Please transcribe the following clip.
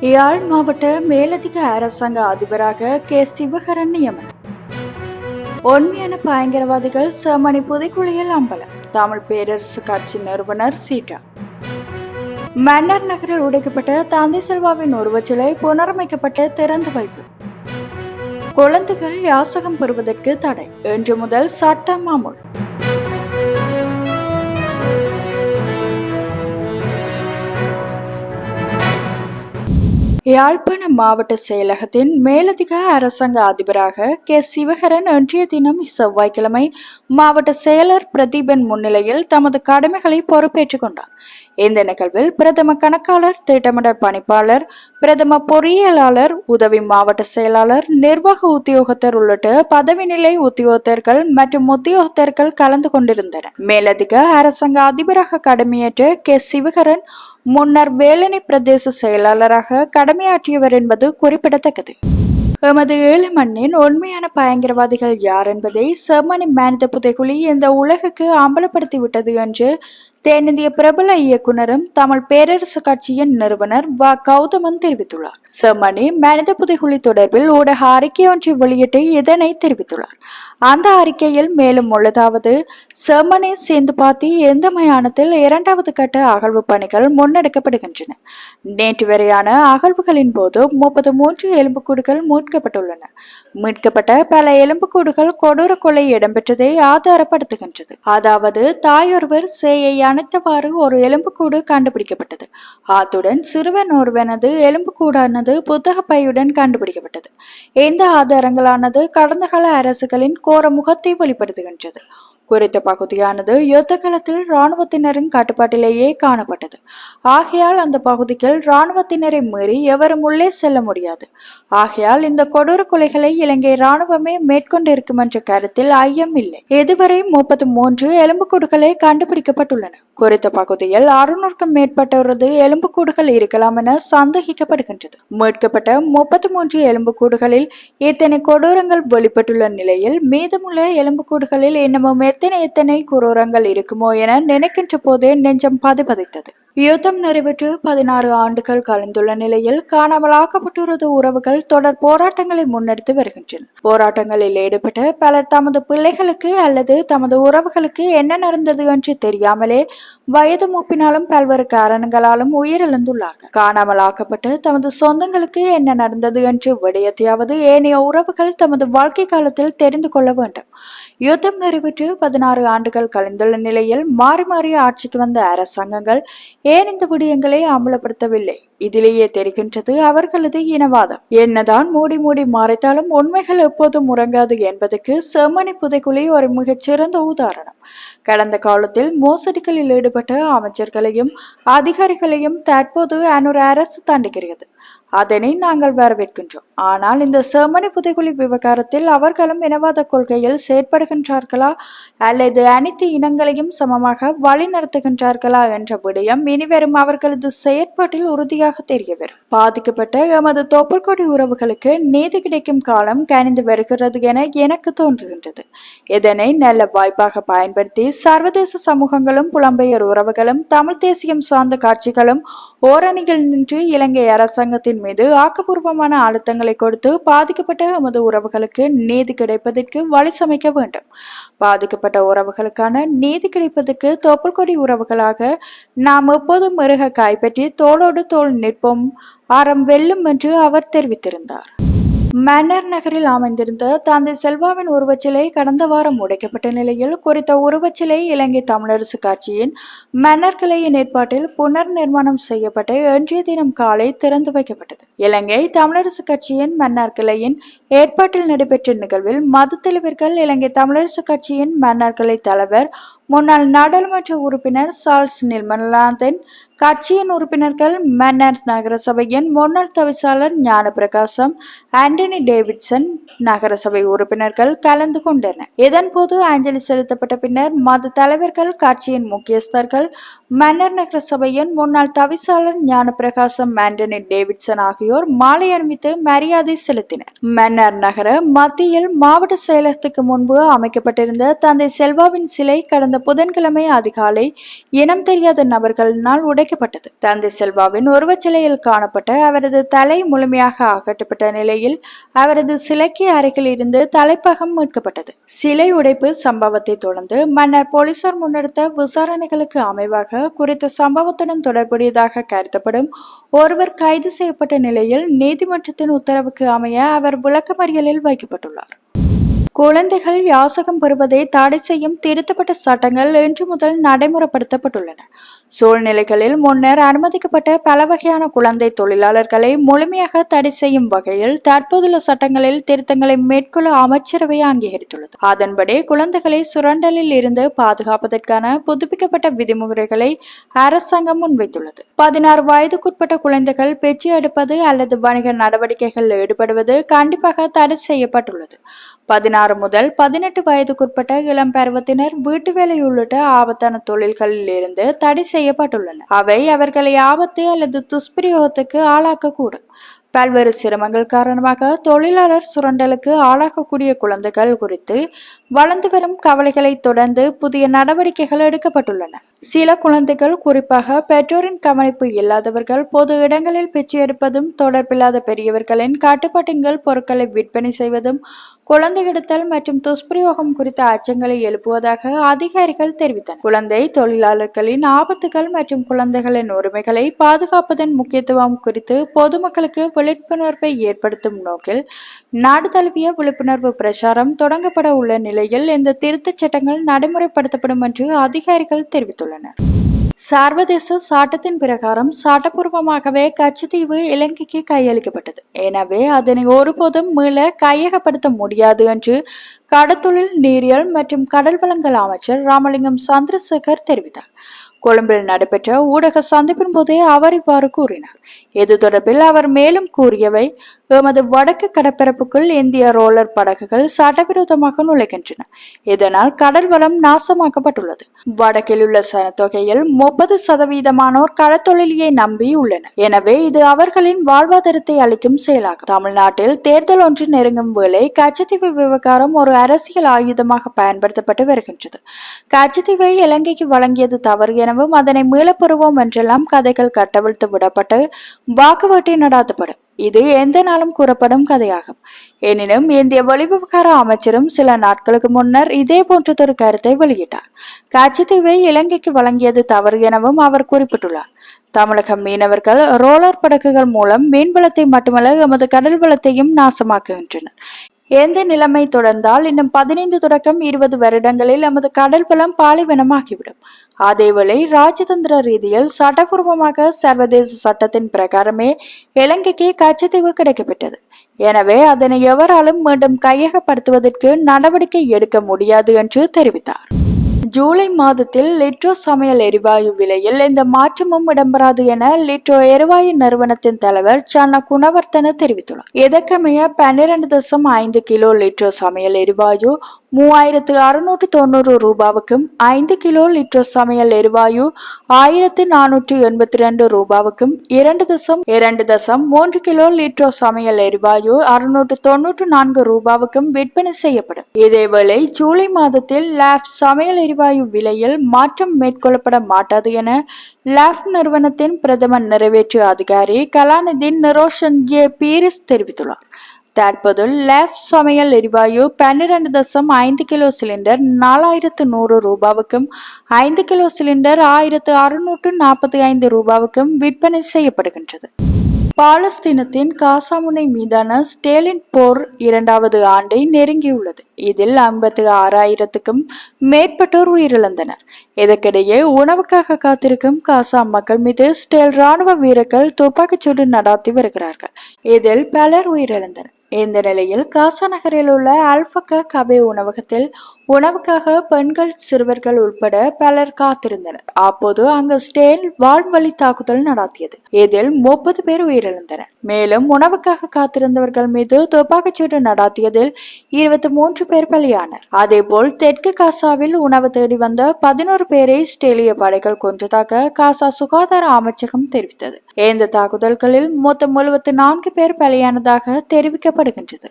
யாழ் மாவட்ட மேலதிக அரசாங்க அதிபராக கே. சிவகரன் நியமனம். உண்மையான பயங்கரவாதிகள் செமணி புதைக்குழியில் அம்பலம். தமிழ் பேரரசு கட்சி நிறுவனர் சீட்டா. மன்னர் நகரில் உடைக்கப்பட்ட தந்தை செல்வாவின் உருவச்சிலை புனரமைக்கப்பட்டு திறந்து வைப்பு. குழந்தைகள் யாசகம் பெறுவதற்கு தடை. இன்று முதல் சட்ட மாமூல் யாழ்ப்பாண மாவட்ட செயலகத்தின் மேலதிக அரசாங்க அதிபராக கே. சிவகரன் இன்றைய தினம் செவ்வாய்க்கிழமை மாவட்ட செயலர் பிரதீபன் முன்னிலையில் தமது கடமைகளை பொறுப்பேற்றுக் கொண்டார். இந்த நிகழ்வில் பிரதம கணக்காளர் திட்டமிடல் பணிப்பாளர் பிரதம பொறியியலாளர் உதவி மாவட்ட செயலாளர் நிர்வாக உத்தியோகத்தர் உள்ளிட்ட பதவி நிலை உத்தியோகத்தர்கள் மற்றும் உத்தியோகத்தர்கள் கலந்து கொண்டிருந்தனர். மேலதிக அரசாங்க அதிபராக கடமையேற்ற கே. சிவகரன் முன்னர் வேலணி பிரதேச செயலாளராக கடமையாற்றியவர் என்பது குறிப்பிடத்தக்கது. எமது ஏழு மண்ணின் உண்மையான பயங்கரவாதிகள் யார் என்பதை செம்மணி மேனித புதைகுழி இந்த உலகுக்கு அம்பலப்படுத்தி விட்டது என்று தென்னிந்திய பிரபல இயக்குனரும் தமிழ் பேரரசு கட்சியின் நிறுவனர் வ. கௌதமன் தெரிவித்துள்ளார். செம்மணி மனித புதைகுழி தொடர்பில் ஊடக அறிக்கை ஒன்றை வெளியிட்டு இதனை தெரிவித்துள்ளார். அந்த அறிக்கையில் மேலும் உள்ளதாவது செம்மணி சேந்துபாத்தி எந்த மயானத்தில் இரண்டாவது கட்ட அகழ்வு பணிகள் முன்னெடுக்கப்படுகின்றன. நேற்று வரையான அகழ்வுகளின் போது முப்பது மூன்று எலும்புக்கூடுகள் மீட்கப்பட்டுள்ளன. மீட்கப்பட்ட பல எலும்புக்கூடுகள் கொடூர கொலை இடம்பெற்றதை ஆதாரப்படுத்துகின்றது. அதாவது தாயொருவர் சேயான அணைத்தவாறு ஒரு எலும்புக்கூடு கண்டுபிடிக்கப்பட்டது. அத்துடன் சிறுவன் ஒருவனது எலும்புக்கூடானது புத்தக பையுடன் கண்டுபிடிக்கப்பட்டது. இந்த ஆதாரங்களானது கடந்த கால அரசுகளின் கோர முகத்தை வெளிப்படுத்துகின்றது? குறித்த பகுதியானது யுத்த காலத்தில் இராணுவத்தினரின் கட்டுப்பாட்டிலேயே காணப்பட்டது. ஆகையால் அந்த பகுதிகள் இராணுவத்தினரை மீறி எவரும் உள்ளே செல்ல முடியாது. ஆகையால் இந்த கொடூர கொலைகளை இலங்கை இராணுவமே மேற்கொண்டிருக்கும் என்ற கருத்தில் ஐயம் இல்லை. இதுவரை முப்பத்தி மூன்று எலும்புக்கூடுகளே கண்டுபிடிக்கப்பட்டுள்ளன. குறித்த பகுதியில் அறுநூறுக்கும் மேற்பட்டவரது எலும்புக்கூடுகள் இருக்கலாம் என சந்தேகிக்கப்படுகின்றது. மீட்கப்பட்ட முப்பத்தி மூன்று எலும்புக்கூடுகளில் இத்தனை கொடூரங்கள் வெளிப்பட்டுள்ள நிலையில் மீதமுள்ள எலும்புக்கூடுகளில் இன்னமும் எத்தனை எத்தனை குரூரங்கள் இருக்குமோ என நினைக்கின்ற போதே நெஞ்சம் பதைபதைத்தது. யுத்தம் நிறைவேற்று பதினாறு ஆண்டுகள் கலந்துள்ள நிலையில் காணாமலாக்கப்பட்டுள்ளது உறவுகள் தொடர் போராட்டங்களை முன்னெடுத்து வருகின்றன. போராட்டங்களில் ஈடுபட்ட பலர் தமது பிள்ளைகளுக்கு அல்லது தமது உறவுகளுக்கு என்ன நடந்தது என்று தெரியாமலே வயது மூப்பினாலும் பல்வேறு காரணங்களாலும் உயிரிழந்துள்ளார்கள். காணாமலாக்கப்பட்டு தமது சொந்தங்களுக்கு என்ன நடந்தது என்று விடயத்தையாவது ஏனைய உறவுகள் தமது வாழ்க்கை காலத்தில் தெரிந்து கொள்ள வேண்டும். யுத்தம் நிறைவேற்று பதினாறு ஆண்டுகள் கலந்துள்ள நிலையில் மாறி மாறி ஆட்சிக்கு வந்த அரசாங்கங்கள் ஏன் இந்த விடயங்களை அமலப்படுத்தவில்லை? இதிலேயே தெரிகின்றது அவர்களது இனவாதம். என்னதான் மூடி மூடி மறைத்தாலும் உண்மைகள் எப்போதும் உறங்காது என்பதற்கு செம்மணி புதைக்குழி ஒரு மிகச்சிறந்த உதாரணம். கடந்த காலத்தில் மோசடிகளில் ஈடுபட்ட அமைச்சர்களையும் அதிகாரிகளையும் தற்போது அனொரு அரசு தாண்டுகிறது அதனை நாங்கள் வரவேற்கின்றோம். ஆனால் இந்த செம்மணி புதைகுழி விவகாரத்தில் அவர்களும் இனவாத கொள்கையில் செயற்படுகின்றார்களா? அல்லது அனைத்து இனங்களையும் சமமாக வழி நடத்துகின்றார்களா என்ற விடயம் இனிவரும் அவர்களது செயற்பாட்டில் உறுதியாக தெரிய வரும் பாதிக்கப்பட்ட எமது தோப்புக்கொடி உறவுகளுக்கு நீதி கிடைக்கும் காலம் கனிந்து வருகிறது என எனக்கு தோன்றுகின்றது. இதனை நல்ல வாய்ப்பாக பயன்படுத்தி சர்வதேச சமூகங்களும் புலம்பெயர் உறவுகளும் தமிழ் தேசியம் சார்ந்த காட்சிகளும் ஓரணியில் நின்று இலங்கை அரசாங்கத்தின் மீது ஆக்கப்பூர்வமான அழுத்தங்களை கொடுத்து பாதிக்கப்பட்ட எமது உறவுகளுக்கு நீதி கிடைப்பதற்கு வழி சமைக்க வேண்டும். பாதிக்கப்பட்ட உறவுகளுக்கான நீதி கிடைப்பதற்கு தொப்புள்கொடி உறவுகளாக நாம் எப்போதும் மிருக கைப்பற்றி தோளோடு தோள் நிற்போம். அறம் வெல்லும் என்று அவர் தெரிவித்திருந்தார். மன்னர் நகரில் அமைந்திருந்த தந்தை செல்வாவின் உருவச்சிலை கடந்த வாரம் உடைக்கப்பட்ட நிலையில் குறித்த உருவச்சிலை இலங்கை தமிழரசு கட்சியின் மன்னர் கிளையின் ஏற்பாட்டில் புனர் நிர்மாணம் செய்யப்பட்டு இன்றைய தினம் காலை திறந்து வைக்கப்பட்டது. இலங்கை தமிழரசு கட்சியின் மன்னர் கிளையின் ஏற்பாட்டில் நடைபெற்ற நிகழ்வில் மத தலைவர்கள் இலங்கை தமிழரசு கட்சியின் மன்னர் கிளை தலைவர் முன்னாள் நாடாளுமன்ற உறுப்பினர் சார்ல்ஸ் நிர்மலாந்தன் கட்சியின் உறுப்பினர்கள் மன்னர் நகரசபையின் முன்னாள் தவிசாளர் ஞானப்பிரகாசம் ஆண்டனி டேவிட்சன் நகரசபை உறுப்பினர்கள் கலந்து கொண்டனர். இதன்போது அஞ்சலி செலுத்தப்பட்ட பின்னர் மத தலைவர்கள் கட்சியின் முக்கியஸ்தர்கள் மன்னர் நகரசபையின் முன்னாள் தவிசாளர் ஞானப்பிரகாசம் ஆண்டனி டேவிட்சன் ஆகியோர் மாலை அணிவித்து மரியாதை செலுத்தினர். மன்னர் நகர மத்தியில் மாவட்ட செயலகத்துக்கு முன்பு அமைக்கப்பட்டிருந்த தந்தை செல்வாவின் சிலை கடந்த கடந்த புதன்கிழமை அதிகாலை இனம் தெரியாத நபர்களினால் உடைக்கப்பட்டது. தந்தை செல்வாவின் உருவச்சிலையில் காணப்பட்ட அவரது தலை முழுமையாக அகற்றப்பட்ட நிலையில் அவரது சிலைக்கு அருகில் இருந்து தலைப்பகம் மீட்கப்பட்டது. சிலை உடைப்பு சம்பவத்தை தொடர்ந்து மன்னர் போலீசார் முன்னெடுத்த விசாரணைகளுக்கு அமைவாக குறித்த சம்பவத்துடன் தொடர்புடையதாக கருதப்படும் ஒருவர் கைது செய்யப்பட்ட நிலையில் நீதிமன்றத்தின் உத்தரவுக்கு அமைய அவர் விளக்கமறியலில் வைக்கப்பட்டுள்ளார். குழந்தைகள் யாசகம் பெறுவதை தடை செய்யும் திருத்தப்பட்ட சட்டங்கள் இன்று முதல் நடைமுறைப்படுத்தப்பட்டுள்ளன. சூழ்நிலைகளில் முன்னர் அனுமதிக்கப்பட்ட பல வகையான குழந்தை தொழிலாளர்களை முழுமையாக தடை செய்யும் வகையில் தற்போதுள்ள சட்டங்களில் திருத்தங்களை மேற்கொள்ள அமைச்சரவை அங்கீகரித்துள்ளது. அதன்படி குழந்தைகளை சுரண்டலில் இருந்து பாதுகாப்பதற்கான புதுப்பிக்கப்பட்ட விதிமுறைகளை அரசாங்கம் முன்வைத்துள்ளது. பதினாறு வயதுக்குட்பட்ட குழந்தைகள் பேச்சு எடுப்பது அல்லது வணிக நடவடிக்கைகளில் ஈடுபடுவது கண்டிப்பாக தடை செய்யப்பட்டுள்ளது. பதினாறு முதல் பதினெட்டு வயதுக்குட்பட்ட இளம் பருவத்தினர் வீட்டு வேலை உள்ளிட்ட ஆபத்தான தொழில்களில் இருந்து தடை செய்யப்பட்டுள்ளன அவை அவர்களை ஆபத்து அல்லது துஷ்பிரயோகத்துக்கு ஆளாக்கக்கூடும். பல்வேறு சிரமங்கள் காரணமாக தொழிலாளர் சுரண்டலுக்கு ஆளாகக்கூடிய குழந்தைகள் குறித்து வளர்ந்து வரும் கவலைகளை தொடர்ந்து புதிய நடவடிக்கைகள் எடுக்கப்பட்டுள்ளன. சில குழந்தைகள் குறிப்பாக பெற்றோரின் கவனிப்பு இல்லாதவர்கள் பொது இடங்களில் பிச்சை எடுப்பதும் தொடர்பில்லாத பெரியவர்களின் கட்டுப்பாட்டுங்கள் பொருட்களை விற்பனை செய்வதும் குழந்தை எடுத்தல் மற்றும் துஷ்பிரயோகம் குறித்த அச்சங்களை எழுப்புவதாக அதிகாரிகள் தெரிவித்தனர். குழந்தை தொழிலாளர்களின் ஆபத்துகள் மற்றும் குழந்தைகளின் உரிமைகளை பாதுகாப்பதன் முக்கியத்துவம் குறித்து பொதுமக்களுக்கு விழிப்புணர்வை ஏற்படுத்தும் நோக்கில் நாடு தழுவிய விழிப்புணர்வு பிரச்சாரம் தொடங்கப்பட உள்ள நிலையில் இந்த திருத்தச் சட்டங்கள் நடைமுறைப்படுத்தப்படும் என்று அதிகாரிகள் தெரிவித்துள்ளனர். சர்வதேச சாட்டத்தின் பிரகாரம் சட்டப்பூர்வமாகவே கச்சத்தீவு இலங்கைக்கு கையளிக்கப்பட்டது. எனவே அதனை ஒருபோதும் மீள கையகப்படுத்த முடியாது என்று கடத்தொழில் நீரியல் மற்றும் கடல் வளங்கள் அமைச்சர் ராமலிங்கம் சந்திரசேகர் தெரிவித்தார். கொழும்பில் நடைபெற்ற ஊடக சந்திப்பின் போதே அவர் இவ்வாறு கூறினார். இது தொடர்பில் அவர் மேலும் கூறியவை எமது வடக்கு கடற்பரப்புக்குள் இந்திய ரோலர் படகுகள் சட்டவிரோதமாக நுழைகின்றன. இதனால் கடல் வளம் நாசமாக்கப்பட்டுள்ளது. வடக்கில் உள்ள சனத்தொகையில் முப்பது சதவீதமானோர் கடற்தொழிலியை நம்பி உள்ளனர். எனவே இது அவர்களின் வாழ்வாதாரத்தை அளிக்கும் செயலாகும். தமிழ்நாட்டில் தேர்தல் ஒன்று நெருங்கும் வேளை கச்சத்தீவு விவகாரம் ஒரு அரசியல் ஆயுதமாக பயன்படுத்தப்பட்டு வருகின்றது. கச்சத்தீவை இலங்கைக்கு வழங்கியது தவறு எனவும் அதனை மீளப்பெறுவோம் என்றெல்லாம் கதைகள் கட்டவிழ்த்து விடப்பட்டு வாக்குவாட்டி நடாத்தப்படும். இது எந்த நாளும் கூறப்படும் கதையாகும். எனினும் இந்திய வெளிவிவகார அமைச்சரும் சில நாட்களுக்கு முன்னர் இதே போன்றதொரு கருத்தை வெளியிட்டார். கச்சத்தீவை இலங்கைக்கு வழங்கியது தவறு எனவும் அவர் குறிப்பிட்டுள்ளார். தமிழக மீனவர்கள் ரோலர் படகுகள் மூலம் மீன்வளத்தை மட்டுமல்ல எமது கடல் வளத்தையும் நாசமாக்குகின்றனர். எந்த நிலைமை தொடர்ந்தால் இன்னும் பதினைந்து தொடக்கம் இருபது வருடங்களில் நமது கடல் வளம் பாலைவனமாகிவிடும். அதேவேளை ராஜதந்திர ரீதியில் சட்டபூர்வமாக சர்வதேச சட்டத்தின் பிரகாரமே இலங்கைக்கு கச்சத்தீவு கிடைக்கப்பட்டது எனவே அதனை எவராலும் மீண்டும் கையகப்படுத்துவதற்கு நடவடிக்கை எடுக்க முடியாது என்று தெரிவித்தார். ஜூலை மாதத்தில் லிட்ரோ சமையல் எரிவாயு விலையில் எந்த மாற்றமும் இடம்பெறாது என லிட்ரோ எரிவாயு நிறுவனத்தின் தலைவர் சன்ன குணவர்த்தன தெரிவித்துள்ளார். இதற்கமைய பன்னிரண்டு தசம் ஐந்து கிலோ லிட்ரோ சமையல் எரிவாயு மூவாயிரத்து அறுநூற்று தொண்ணூறு ரூபாவுக்கும் ஐந்து கிலோ லிட்டர் சமையல் எரிவாயு ஆயிரத்து நானூற்று எண்பத்தி ரெண்டு ரூபாவுக்கும் இரண்டு தசம் இரண்டு தசம் மூன்று கிலோ லிட்டர் சமையல் எரிவாயு அறுநூற்று தொன்னூற்று நான்கு ரூபாவுக்கும் விற்பனை செய்யப்படும். இதேவேளை ஜூலை மாதத்தில் லேப் சமையல் எரிவாயு விலையில் மாற்றம் மேற்கொள்ளப்பட மாட்டாது என லேப் நிறுவனத்தின் பிரதம நிறைவேற்று அதிகாரி கலாநிதி நிரோஷன் ஜே பீரிஸ் தெரிவித்துள்ளார். தற்போது லேப் சமையல் எரிவாயு பன்னிரண்டு தசம் ஐந்து கிலோ சிலிண்டர் நாலாயிரத்து நூறு ரூபாவுக்கும் ஐந்து கிலோ சிலிண்டர் ஆயிரத்து அறுநூற்று நாற்பத்தி ஐந்து ரூபாவுக்கும் விற்பனை செய்யப்படுகின்றது. பாலஸ்தீனத்தின் காசாமுனை மீதான ஸ்டேலின் போர் இரண்டாவது ஆண்டை நெருங்கியுள்ளது. இதில் ஐம்பத்தி ஆறாயிரத்துக்கும் மேற்பட்டோர் உயிரிழந்தனர். இதற்கிடையே உணவுக்காக காத்திருக்கும் காசா மக்கள் மீது ஸ்டேல் ராணுவ வீரர்கள் துப்பாக்கிச்சூடு நடாத்தி வருகிறார்கள். இதில் பலர் உயிரிழந்தனர். இந்த நிலையில் காசா நகரில் உள்ள அல்பக்க கபே உணவகத்தில் உணவுக்காக பெண்கள் சிறுவர்கள் உட்பட பலர் காத்திருந்தனர். அப்போது அங்கு ஸ்டேல் வான்வழி தாக்குதல் நடாத்தியது. இதில் முப்பது பேர் உயிரிழந்தனர். மேலும் உணவுக்காக காத்திருந்தவர்கள் மீது துப்பாக்கிச்சூடு நடாத்தியதில் இருபத்தி மூன்று பேர் பலியானர். அதேபோல் தெற்கு காசாவில் உணவு தேடி வந்த பதினோரு பேரை ஸ்டேலிய படைகள் கொன்றதாக காசா சுகாதார அமைச்சகம் தெரிவித்தது. இந்த தாக்குதல்களில் மொத்தம் எழுபத்தி நான்கு பேர் பலியானதாக தெரிவிக்கப்படுகின்றது.